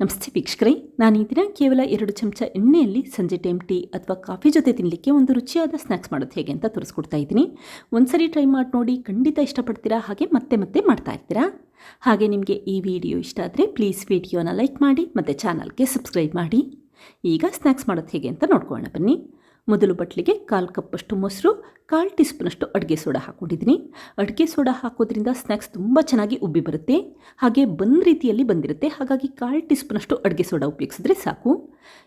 ನಮಸ್ತೆ ವೀಕ್ಷಕರೇ, ನಾನು ಈ ದಿನ ಕೇವಲ ಎರಡು ಚಮಚ ಎಣ್ಣೆಯಲ್ಲಿ ಸಂಜೆ ಟೈಮ್ ಟೀ ಅಥವಾ ಕಾಫಿ ಜೊತೆ ತಿನ್ನಲಿಕ್ಕೆ ಒಂದು ರುಚಿಯಾದ ಸ್ನ್ಯಾಕ್ಸ್ ಮಾಡೋದು ಹೇಗೆ ಅಂತ ತೋರಿಸ್ಕೊಡ್ತಾ ಇದ್ದೀನಿ. ಒಂದ್ಸರಿ ಟ್ರೈ ಮಾಡಿ ನೋಡಿ, ಖಂಡಿತ ಇಷ್ಟಪಡ್ತೀರಾ? ಹಾಗೆ ಮತ್ತೆ ಮತ್ತೆ ಮಾಡ್ತಾ ಇರ್ತೀರಾ? ಹಾಗೆ ನಿಮಗೆ ಈ ವಿಡಿಯೋ ಇಷ್ಟ ಆದರೆ ಪ್ಲೀಸ್ ವಿಡಿಯೋನ ಲೈಕ್ ಮಾಡಿ, ಮತ್ತು ಚಾನಲ್ಗೆ ಸಬ್ಸ್ಕ್ರೈಬ್ ಮಾಡಿ. ಈಗ ಸ್ನ್ಯಾಕ್ಸ್ ಮಾಡೋದು ಹೇಗೆ ಅಂತ ನೋಡ್ಕೊಳ್ಳೋಣ ಬನ್ನಿ. ಮೊದಲು ಬಟ್ಲಿಗೆ ಕಾಲು ಕಪ್ಪಷ್ಟು ಮೊಸರು, ಕಾಲು ಟೀ ಸ್ಪೂನಷ್ಟು ಅಡುಗೆ ಸೋಡಾ ಹಾಕ್ಕೊಂಡಿದ್ದೀನಿ. ಅಡುಗೆ ಸೋಡಾ ಹಾಕೋದ್ರಿಂದ ಸ್ನ್ಯಾಕ್ಸ್ ತುಂಬ ಚೆನ್ನಾಗಿ ಉಬ್ಬಿ ಬರುತ್ತೆ. ಹಾಗೆ ಬಂದ ರೀತಿಯಲ್ಲಿ ಬಂದಿರುತ್ತೆ. ಹಾಗಾಗಿ ಕಾಲು ಟೀ ಸ್ಪೂನಷ್ಟು ಅಡುಗೆ ಸೋಡಾ ಉಪಯೋಗಿಸಿದ್ರೆ ಸಾಕು.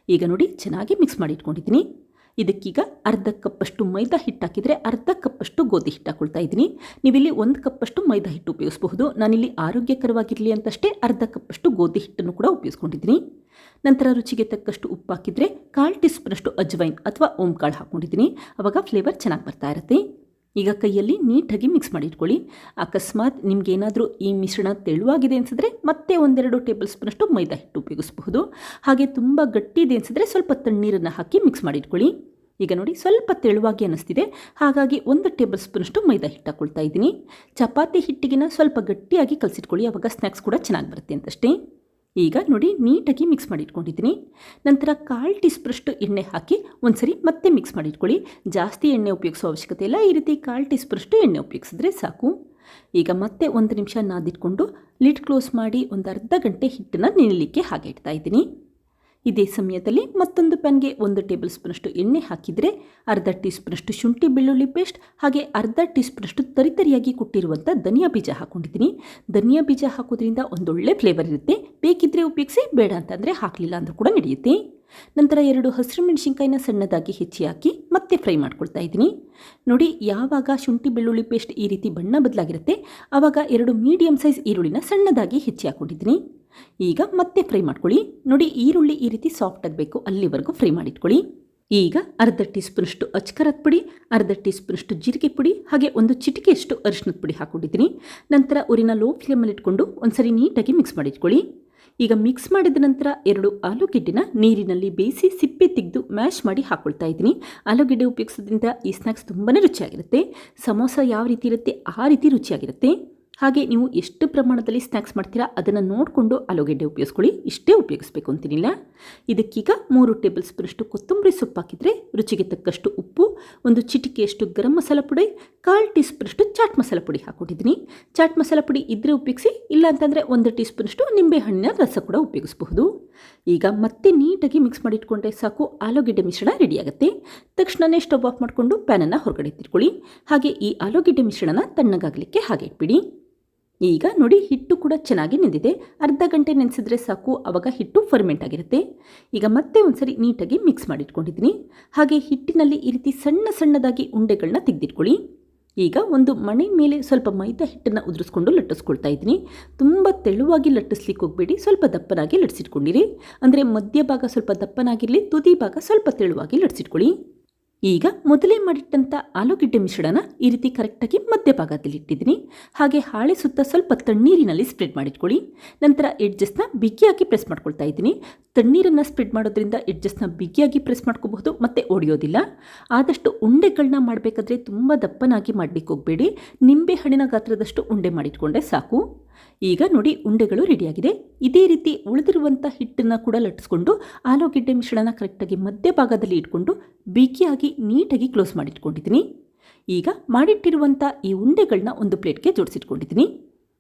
ಈಗ ನೋಡಿ ಚೆನ್ನಾಗಿ ಮಿಕ್ಸ್ ಮಾಡಿ ಇಟ್ಕೊಂಡಿದ್ದೀನಿ ಇದಕ್ಕೀಗ ಅರ್ಧ ಕಪ್ಪಷ್ಟು ಮೈದಾ ಹಿಟ್ಟು ಹಾಕಿದರೆ ಅರ್ಧ ಕಪ್ಪಷ್ಟು ಗೋಧಿ ಹಿಟ್ಟು ಹಾಕೊಳ್ತಾ ಇದ್ದೀನಿ. ನೀವಿಲ್ಲಿ ಒಂದು ಕಪ್ಪಷ್ಟು ಮೈದಾ ಹಿಟ್ಟು ಉಪಯೋಗಿಸಬಹುದು. ನಾನಿಲ್ಲಿ ಆರೋಗ್ಯಕರವಾಗಿರಲಿ ಅಂತಷ್ಟೇ ಅರ್ಧ ಕಪ್ಪಷ್ಟು ಗೋಧಿ ಹಿಟ್ಟನ್ನು ಕೂಡ ಉಪಯೋಗಿಸ್ಕೊಂಡಿದ್ದೀನಿ. ನಂತರ ರುಚಿಗೆ ತಕ್ಕಷ್ಟು ಉಪ್ಪು ಹಾಕಿದರೆ ಕಾಲು ಟೀ ಸ್ಪೂನಷ್ಟು ಅಜ್ವೈನ್ ಅಥವಾ ಓಂಕಾಳು ಹಾಕ್ಕೊಂಡಿದ್ದೀನಿ. ಆವಾಗ ಫ್ಲೇವರ್ ಚೆನ್ನಾಗಿ ಬರ್ತಾ ಇರುತ್ತೆ. ಈಗ ಕೈಯಲ್ಲಿ ನೀಟಾಗಿ ಮಿಕ್ಸ್ ಮಾಡಿ ಇಟ್ಕೊಳ್ಳಿ ಅಕಸ್ಮಾತ್ ನಿಮಗೇನಾದರೂ ಈ ಮಿಶ್ರಣ ತೆಳುವಾಗಿದೆ ಅನಿಸಿದ್ರೆ ಮತ್ತೆ ಒಂದೆರಡು ಟೇಬಲ್ ಸ್ಪೂನಷ್ಟು ಮೈದಾ ಹಿಟ್ಟು ಉಪಯೋಗಿಸಬಹುದು. ಹಾಗೆ ತುಂಬ ಗಟ್ಟಿ ಇದೆ ಅನಿಸಿದ್ರೆ ಸ್ವಲ್ಪ ತಣ್ಣೀರನ್ನು ಹಾಕಿ ಮಿಕ್ಸ್ ಮಾಡಿ ಇಟ್ಕೊಳ್ಳಿ ಈಗ ನೋಡಿ ಸ್ವಲ್ಪ ತೆಳುವಾಗಿ ಅನ್ನಿಸ್ತಿದೆ ಹಾಗಾಗಿ ಒಂದು ಟೇಬಲ್ ಸ್ಪೂನಷ್ಟು ಮೈದಾ ಹಿಟ್ಟು ಹಾಕ್ಕೊಳ್ತಾ ಇದ್ದೀನಿ. ಚಪಾತಿ ಹಿಟ್ಟಿಗಿನ ಸ್ವಲ್ಪ ಗಟ್ಟಿಯಾಗಿ ಕಲಸಿಟ್ಕೊಳ್ಳಿ. ಆವಾಗ ಸ್ನ್ಯಾಕ್ಸ್ ಕೂಡ ಚೆನ್ನಾಗಿ ಬರುತ್ತೆ ಅಂತಷ್ಟೇ. ಈಗ ನೋಡಿ ನೀಟಾಗಿ ಮಿಕ್ಸ್ ಮಾಡಿ ಇಟ್ಕೊಂಡಿದ್ದೀನಿ ನಂತರ ಕಾಲು ಟೀ ಸ್ಪೂನಷ್ಟು ಎಣ್ಣೆ ಹಾಕಿ ಒಂದ್ಸರಿ ಮತ್ತೆ ಮಿಕ್ಸ್ ಮಾಡಿ ಇಟ್ಕೊಳ್ಳಿ ಜಾಸ್ತಿ ಎಣ್ಣೆ ಉಪಯೋಗಿಸೋ ಅವಶ್ಯಕತೆ ಇಲ್ಲ. ಈ ರೀತಿ ಕಾಲು ಟೀ ಸ್ಪೂನಷ್ಟು ಎಣ್ಣೆ ಉಪಯೋಗಿಸಿದ್ರೆ ಸಾಕು. ಈಗ ಮತ್ತೆ ಒಂದು ನಿಮಿಷ ನಾದಿಟ್ಕೊಂಡು ಲಿಡ್ ಕ್ಲೋಸ್ ಮಾಡಿ ಒಂದು ಅರ್ಧ ಗಂಟೆ ಹಿಟ್ಟನ್ನು ನೆನಲಿಕ್ಕೆ ಹಾಗೆ ಇಡ್ತಾ ಇದ್ದೀನಿ. ಇದೇ ಸಮಯದಲ್ಲಿ ಮತ್ತೊಂದು ಪ್ಯಾನ್ಗೆ ಒಂದು ಟೇಬಲ್ ಸ್ಪೂನಷ್ಟು ಎಣ್ಣೆ ಹಾಕಿದರೆ ಅರ್ಧ ಟೀ ಸ್ಪೂನಷ್ಟು ಶುಂಠಿ ಬೆಳ್ಳುಳ್ಳಿ ಪೇಸ್ಟ್, ಹಾಗೆ ಅರ್ಧ ಟೀ ಸ್ಪೂನಷ್ಟು ತರಿತರಿಯಾಗಿ ಕೊಟ್ಟಿರುವಂಥ ಧನಿಯಾ ಬೀಜ ಹಾಕ್ಕೊಂಡಿದ್ದೀನಿ ಧನಿಯಾ ಬೀಜ ಹಾಕೋದ್ರಿಂದ ಒಂದೊಳ್ಳೆ ಫ್ಲೇವರ್ ಇರುತ್ತೆ. ಬೇಕಿದ್ದರೆ ಉಪಯೋಗಿಸಿ, ಬೇಡ ಅಂತಂದರೆ ಹಾಕಲಿಲ್ಲ ಅಂದರೂ ಕೂಡ ನಡೆಯುತ್ತೆ. ನಂತರ ಎರಡು ಹಸಿರು ಮೆಣಸಿನ್ಕಾಯಿನ ಸಣ್ಣದಾಗಿ ಹೆಚ್ಚಿ ಹಾಕಿ ಮತ್ತೆ ಫ್ರೈ ಮಾಡ್ಕೊಳ್ತಾ ಇದ್ದೀನಿ. ನೋಡಿ, ಯಾವಾಗ ಶುಂಠಿ ಬೆಳ್ಳುಳ್ಳಿ ಪೇಸ್ಟ್ ಈ ರೀತಿ ಬಣ್ಣ ಬದಲಾಗಿರುತ್ತೆ ಆವಾಗ ಎರಡು ಮೀಡಿಯಂ ಸೈಜ್ ಈರುಳ್ಳಿನ ಸಣ್ಣದಾಗಿ ಹೆಚ್ಚಿ ಹಾಕ್ಕೊಂಡಿದ್ದೀನಿ ಈಗ ಮತ್ತೆ ಫ್ರೈ ಮಾಡ್ಕೊಳ್ಳಿ. ನೋಡಿ, ಈರುಳ್ಳಿ ಈ ರೀತಿ ಸಾಫ್ಟ್ ಆಗಬೇಕು ಅಲ್ಲಿವರೆಗೂ ಫ್ರೈ ಮಾಡಿಟ್ಕೊಳ್ಳಿ. ಈಗ ಅರ್ಧ ಟೀ ಸ್ಪೂನಷ್ಟು ಅಚ್ಕರದ ಪುಡಿ, ಅರ್ಧ ಟೀ ಸ್ಪೂನಷ್ಟು ಜೀರಿಗೆ ಪುಡಿ, ಹಾಗೆ ಒಂದು ಚಿಟಿಕೆಯಷ್ಟು ಅರಿಶಿನದ ಪುಡಿ ಹಾಕ್ಕೊಂಡಿದ್ದೀನಿ. ನಂತರ ಉರಿನ ಲೋ ಫ್ಲೇಮಲ್ಲಿ ಇಟ್ಕೊಂಡು ಒಂದ್ಸರಿ ನೀಟಾಗಿ ಮಿಕ್ಸ್ ಮಾಡಿಟ್ಕೊಳ್ಳಿ. ಈಗ ಮಿಕ್ಸ್ ಮಾಡಿದ ನಂತರ ಎರಡು ಆಲೂಗೆಡ್ಡೆನ ನೀರಿನಲ್ಲಿ ಬೇಯಿಸಿ ಸಿಪ್ಪೆ ತೆಗೆದು ಮ್ಯಾಶ್ ಮಾಡಿ ಹಾಕ್ಕೊಳ್ತಾ ಇದ್ದೀನಿ. ಆಲೂಗೆಡ್ಡೆ ಉಪಯೋಗಿಸೋದ್ರಿಂದ ಈ ಸ್ನ್ಯಾಕ್ಸ್ ತುಂಬಾ ರುಚಿಯಾಗಿರುತ್ತೆ. ಸಮೋಸ ಯಾವ ರೀತಿ ಇರುತ್ತೆ ಆ ರೀತಿ ರುಚಿಯಾಗಿರುತ್ತೆ. ಹಾಗೆ ನೀವು ಎಷ್ಟು ಪ್ರಮಾಣದಲ್ಲಿ ಸ್ನ್ಯಾಕ್ಸ್ ಮಾಡ್ತೀರಾ ಅದನ್ನು ನೋಡಿಕೊಂಡು ಆಲೂಗೆಡ್ಡೆ ಉಪಯೋಗಿಸ್ಕೊಳ್ಳಿ. ಇಷ್ಟೇ ಉಪಯೋಗಿಸ್ಬೇಕು ಅಂತೀನಿಲ್ಲ. ಇದಕ್ಕೀಗ ಮೂರು ಟೇಬಲ್ ಸ್ಪೂನಷ್ಟು ಕೊತ್ತಂಬರಿ ಸೊಪ್ಪು ಹಾಕಿದರೆ ರುಚಿಗೆ ತಕ್ಕಷ್ಟು ಉಪ್ಪು, ಒಂದು ಚಿಟಿಕೆಯಷ್ಟು ಗರಂ ಮಸಾಲ ಪುಡಿ, ಕಾಲು ಟೀ ಸ್ಪೂನಷ್ಟು ಚಾಟ್ ಮಸಾಲ ಪುಡಿ ಹಾಕೊಂಡಿದ್ದೀನಿ ಚಾಟ್ ಮಸಾಲ ಪುಡಿ ಇದ್ದರೆ ಉಪಯೋಗಿಸಿ ಇಲ್ಲ ಅಂತಂದರೆ ಒಂದು ಟೀ ಸ್ಪೂನಷ್ಟು ನಿಂಬೆಹಣ್ಣಿನ ರಸ ಕೂಡ ಉಪಯೋಗಿಸಬಹುದು. ಈಗ ಮತ್ತೆ ನೀಟಾಗಿ ಮಿಕ್ಸ್ ಮಾಡಿಟ್ಕೊಂಡ್ರೆ ಸಾಕು, ಆಲೂಗೆಡ್ಡೆ ಮಿಶ್ರಣ ರೆಡಿಯಾಗುತ್ತೆ. ತಕ್ಷಣವೇ ಸ್ಟವ್ ಆಫ್ ಮಾಡಿಕೊಂಡು ಪ್ಯಾನನ್ನು ಹೊರಗಡೆ ತಿರ್ಕೊಳ್ಳಿ ಹಾಗೆ ಈ ಆಲೂಗೆಡ್ಡೆ ಮಿಶ್ರಣನ ತಣ್ಣಗಾಗಲಿಕ್ಕೆ ಹಾಗೆ ಇಟ್ಬಿಡಿ. ಈಗ ನೋಡಿ ಹಿಟ್ಟು ಕೂಡ ಚೆನ್ನಾಗಿ ನೆಂದಿದೆ. ಅರ್ಧ ಗಂಟೆ ನೆನೆಸಿದ್ರೆ ಸಾಕು ಆವಾಗ ಹಿಟ್ಟು ಫರ್ಮೆಂಟ್ ಆಗಿರುತ್ತೆ. ಈಗ ಮತ್ತೆ ಒಂದ್ಸರಿ ನೀಟಾಗಿ ಮಿಕ್ಸ್ ಮಾಡಿಟ್ಕೊಂಡಿದ್ದೀನಿ. ಹಾಗೆ ಹಿಟ್ಟಿನಲ್ಲಿ ಈ ರೀತಿ ಸಣ್ಣ ಸಣ್ಣದಾಗಿ ಉಂಡೆಗಳನ್ನ ತೆಗೆದಿಟ್ಕೊಳ್ಳಿ. ಈಗ ಒಂದು ಮಣೆ ಮೇಲೆ ಸ್ವಲ್ಪ ಮೈದಾ ಹಿಟ್ಟನ್ನು ಉದುರಿಸ್ಕೊಂಡು ಲಟ್ಟಿಸ್ಕೊಳ್ತಾ ಇದ್ದೀನಿ. ತುಂಬ ತೆಳುವಾಗಿ ಲಟ್ಟಿಸ್ಲಿಕ್ಕೆ ಹೋಗಬೇಡಿ, ಸ್ವಲ್ಪ ದಪ್ಪನಾಗಿ ಲಟ್ಟಿಸಿಟ್ಕೊಂಡಿರಿ ಅಂದರೆ ಮಧ್ಯಭಾಗ ಸ್ವಲ್ಪ ದಪ್ಪನಾಗಿರಲಿ ತುದಿ ಭಾಗ ಸ್ವಲ್ಪ ತೆಳುವಾಗಿ ಲಟ್ಸಿಟ್ಕೊಳ್ಳಿ. ಈಗ ಮೊದಲೇ ಮಾಡಿಟ್ಟಂಥ ಆಲೂಗೆಡ್ಡೆ ಮಿಶ್ರಣನ ಈ ರೀತಿ ಕರೆಕ್ಟಾಗಿ ಮಧ್ಯಭಾಗದಲ್ಲಿ ಇಟ್ಟಿದ್ದೀನಿ. ಹಾಗೆ ಹಾಳೆ ಸುತ್ತ ಸ್ವಲ್ಪ ತಣ್ಣೀರಿನಲ್ಲಿ ಸ್ಪ್ರೆಡ್ ಮಾಡಿಟ್ಕೊಳ್ಳಿ. ನಂತರ ಎಡ್ಜಸ್ನ ಬಿಗಿಯಾಗಿ ಪ್ರೆಸ್ ಮಾಡ್ಕೊಳ್ತಾ ಇದ್ದೀನಿ. ತಣ್ಣೀರನ್ನು ಸ್ಪ್ರೆಡ್ ಮಾಡೋದ್ರಿಂದ ಎಡ್ಜಸ್ನ ಬಿಗಿಯಾಗಿ ಪ್ರೆಸ್ ಮಾಡ್ಕೋಬಹುದು, ಮತ್ತು ಒಡೆಯೋದಿಲ್ಲ. ಆದಷ್ಟು ಉಂಡೆಗಳನ್ನ ಮಾಡಬೇಕಾದ್ರೆ ತುಂಬ ದಪ್ಪನಾಗಿ ಮಾಡಲಿಕ್ಕೆ ಹೋಗಬೇಡಿ. ನಿಂಬೆ ಹಣ್ಣಿನ ಗಾತ್ರದಷ್ಟು ಉಂಡೆ ಮಾಡಿಟ್ಕೊಂಡೆ ಸಾಕು. ಈಗ ನೋಡಿ ಉಂಡೆಗಳು ರೆಡಿಯಾಗಿದೆ. ಇದೇ ರೀತಿ ಉಳಿದಿರುವಂಥ ಹಿಟ್ಟನ್ನು ಕೂಡ ಲಟ್ಟಿಸ್ಕೊಂಡು ಆಲೂಗೆಡ್ಡೆ ಮಿಶ್ರಣ ಕರೆಕ್ಟಾಗಿ ಮಧ್ಯಭಾಗದಲ್ಲಿ ಇಟ್ಕೊಂಡು ಬಿಗಿಯಾಗಿ ನೀಟಾಗಿ ಕ್ಲೋಸ್ ಮಾಡಿಟ್ಕೊಂಡಿದ್ದೀನಿ. ಈಗ ಮಾಡಿಟ್ಟಿರುವಂಥ ಈ ಉಂಡೆಗಳನ್ನ ಒಂದು ಪ್ಲೇಟ್ಗೆ ಜೋಡಿಸಿಟ್ಕೊಂಡಿದ್ದೀನಿ.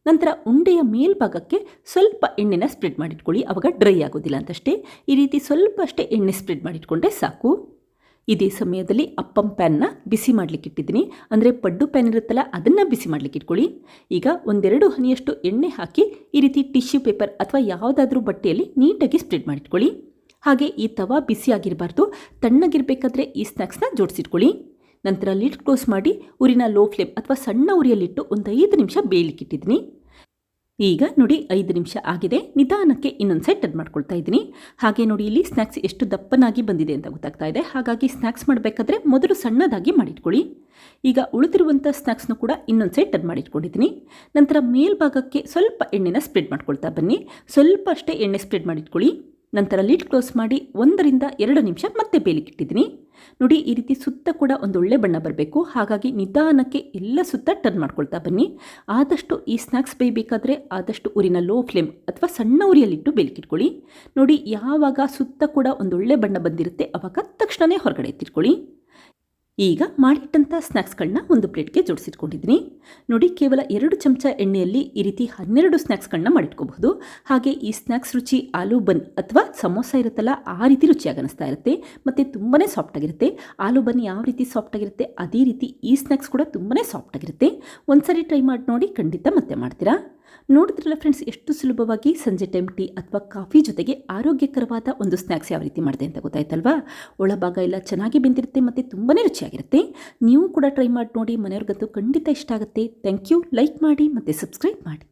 ನಂತರ ಉಂಡೆಯ ಮೇಲ್ಭಾಗಕ್ಕೆ ಸ್ವಲ್ಪ ಎಣ್ಣೆನ ಸ್ಪ್ರೆಡ್ ಮಾಡಿಟ್ಕೊಳ್ಳಿ. ಆವಾಗ ಡ್ರೈ ಆಗೋದಿಲ್ಲ ಅಂತಷ್ಟೇ. ಈ ರೀತಿ ಸ್ವಲ್ಪ ಅಷ್ಟೇ ಎಣ್ಣೆ ಸ್ಪ್ರೆಡ್ ಮಾಡಿಟ್ಕೊಂಡ್ರೆ ಸಾಕು. ಇದೇ ಸಮಯದಲ್ಲಿ ಅಪ್ಪಂ ಪ್ಯಾನ್ನ ಬಿಸಿ ಮಾಡಲಿಕ್ಕೆ ಇಟ್ಟಿದ್ದೀನಿ. ಅಂದರೆ ಪಡ್ಡು ಪ್ಯಾನ್ ಇರುತ್ತಲ್ಲ, ಅದನ್ನು ಬಿಸಿ ಮಾಡಲಿಕ್ಕೆ ಇಟ್ಕೊಳ್ಳಿ. ಈಗ ಒಂದೆರಡು ಹನಿಯಷ್ಟು ಎಣ್ಣೆ ಹಾಕಿ ಈ ರೀತಿ ಟಿಶ್ಯೂ ಪೇಪರ್ ಅಥವಾ ಯಾವುದಾದ್ರೂ ಬಟ್ಟೆಯಲ್ಲಿ ನೀಟಾಗಿ ಸ್ಪ್ರೆಡ್ ಮಾಡಿಟ್ಕೊಳ್ಳಿ. ಹಾಗೆ ಈ ತವಾ ಬಿಸಿಯಾಗಿರಬಾರ್ದು. ತಣ್ಣಗಿರಬೇಕಾದ್ರೆ ಈ ಸ್ನ್ಯಾಕ್ಸ್ನ ಜೋಡಿಸಿಟ್ಕೊಳ್ಳಿ. ನಂತರ ಲಿಡ್ ಕ್ಲೋಸ್ ಮಾಡಿ ಉರಿನ ಲೋ ಫ್ಲೇಮ್ ಅಥವಾ ಸಣ್ಣ ಉರಿಯಲ್ಲಿಟ್ಟು ಒಂದು ಐದು ನಿಮಿಷ ಬೇಯಲಿಕ್ಕೆ ಇಟ್ಟಿದ್ದೀನಿ. ಈಗ ನೋಡಿ ಐದು ನಿಮಿಷ ಆಗಿದೆ. ನಿಧಾನಕ್ಕೆ ಇನ್ನೊಂದು ಸೈಡ್ ಅದು ಮಾಡ್ಕೊಳ್ತಾ ಇದ್ದೀನಿ. ಹಾಗೆ ನೋಡಿ ಇಲ್ಲಿ ಸ್ನ್ಯಾಕ್ಸ್ ಎಷ್ಟು ದಪ್ಪನಾಗಿ ಬಂದಿದೆ ಅಂತ ಗೊತ್ತಾಗ್ತಾ ಇದೆ. ಹಾಗಾಗಿ ಸ್ನ್ಯಾಕ್ಸ್ ಮಾಡಬೇಕಾದ್ರೆ ಮೊದಲು ಸಣ್ಣದಾಗಿ ಮಾಡಿಟ್ಕೊಳ್ಳಿ. ಈಗ ಉಳಿದಿರುವಂಥ ಸ್ನ್ಯಾಕ್ಸ್ನು ಕೂಡ ಇನ್ನೊಂದು ಸೈಡ್ ಅದು ಮಾಡಿಟ್ಕೊಂಡಿದ್ದೀನಿ. ನಂತರ ಮೇಲ್ಭಾಗಕ್ಕೆ ಸ್ವಲ್ಪ ಎಣ್ಣೆನ ಸ್ಪ್ರೆಡ್ ಮಾಡ್ಕೊಳ್ತಾ ಬನ್ನಿ. ಸ್ವಲ್ಪ ಅಷ್ಟೇ ಎಣ್ಣೆ ಸ್ಪ್ರೆಡ್ ಮಾಡಿಟ್ಕೊಳ್ಳಿ. ನಂತರ ಲಿಡ್ ಕ್ಲೋಸ್ ಮಾಡಿ ಒಂದರಿಂದ ಎರಡು ನಿಮಿಷ ಮತ್ತೆ ಬೇಲಿಕ್ಕಿಟ್ಟಿದ್ದೀನಿ ನೋಡಿ, ಈ ರೀತಿ ಸುತ್ತ ಕೂಡ ಒಂದೊಳ್ಳೆ ಬಣ್ಣ ಬರಬೇಕು. ಹಾಗಾಗಿ ನಿಧಾನಕ್ಕೆ ಎಲ್ಲ ಸುತ್ತ ಟರ್ನ್ ಮಾಡ್ಕೊಳ್ತಾ ಬನ್ನಿ. ಆದಷ್ಟು ಈ ಸ್ನ್ಯಾಕ್ಸ್ ಬೇಯಬೇಕಾದ್ರೆ ಆದಷ್ಟು ಊರಿನ ಲೋ ಫ್ಲೇಮ್ ಅಥವಾ ಸಣ್ಣ ಉರಿಯಲ್ಲಿಟ್ಟು ಬೆಳಕಿಟ್ಕೊಳ್ಳಿ ನೋಡಿ, ಯಾವಾಗ ಸುತ್ತ ಕೂಡ ಒಂದೊಳ್ಳೆ ಬಣ್ಣ ಬಂದಿರುತ್ತೆ, ಅವಾಗ ತಕ್ಷಣವೇ ಹೊರಗಡೆ ಎತ್ತಿಟ್ಕೊಳ್ಳಿ. ಈಗ ಮಾಡಿಟ್ಟಂಥ ಸ್ನ್ಯಾಕ್ಸ್ಗಳನ್ನ ಒಂದು ಪ್ಲೇಟ್ಗೆ ಜೋಡಿಸಿಟ್ಕೊಂಡಿದ್ದೀನಿ. ನೋಡಿ, ಕೇವಲ ಎರಡು ಚಮಚ ಎಣ್ಣೆಯಲ್ಲಿ ಈ ರೀತಿ ಹನ್ನೆರಡು ಸ್ನ್ಯಾಕ್ಸ್ಗಳನ್ನ ಮಾಡಿಟ್ಕೋಬಹುದು. ಹಾಗೆ ಈ ಸ್ನ್ಯಾಕ್ಸ್ ರುಚಿ ಆಲೂ ಬನ್ ಅಥವಾ ಸಮೋಸ ಇರುತ್ತಲ್ಲ, ಆ ರೀತಿ ರುಚಿಯಾಗಿ ಅನಿಸ್ತಾ ಇರುತ್ತೆ. ಮತ್ತು ತುಂಬಾ ಸಾಫ್ಟಾಗಿರುತ್ತೆ. ಆಲೂ ಬನ್ ಯಾವ ರೀತಿ ಸಾಫ್ಟಾಗಿರುತ್ತೆ, ಅದೇ ರೀತಿ ಈ ಸ್ನ್ಯಾಕ್ಸ್ ಕೂಡ ತುಂಬಾ ಸಾಫ್ಟಾಗಿರುತ್ತೆ. ಒಂದ್ಸರಿ ಟ್ರೈ ಮಾಡಿ ನೋಡಿ, ಖಂಡಿತ ಮತ್ತೆ ಮಾಡ್ತೀರಾ? ನೋಡಿದ್ರಲ್ಲ ಫ್ರೆಂಡ್ಸ್, ಎಷ್ಟು ಸುಲಭವಾಗಿ ಸಂಜೆ ಟೈಮ್ ಟೀ ಅಥವಾ ಕಾಫಿ ಜೊತೆಗೆ ಆರೋಗ್ಯಕರವಾದ ಒಂದು ಸ್ನ್ಯಾಕ್ಸ್ ಯಾವ ರೀತಿ ಮಾಡಿದೆ ಅಂತ ಗೊತ್ತಾಯ್ತಲ್ವಾ? ಒಳಭಾಗ ಎಲ್ಲ ಚೆನ್ನಾಗಿ ಬೆಂದಿರುತ್ತೆ ಮತ್ತು ತುಂಬಾ ರುಚಿಯಾಗಿರುತ್ತೆ ನೀವು ಕೂಡ ಟ್ರೈ ಮಾಡಿ ನೋಡಿ, ಮನೆಯವ್ರಿಗಂತೂ ಖಂಡಿತ ಇಷ್ಟ ಆಗುತ್ತೆ. ಥ್ಯಾಂಕ್ ಯು ಲೈಕ್ ಮಾಡಿ ಮತ್ತು ಸಬ್ಸ್ಕ್ರೈಬ್ ಮಾಡಿ.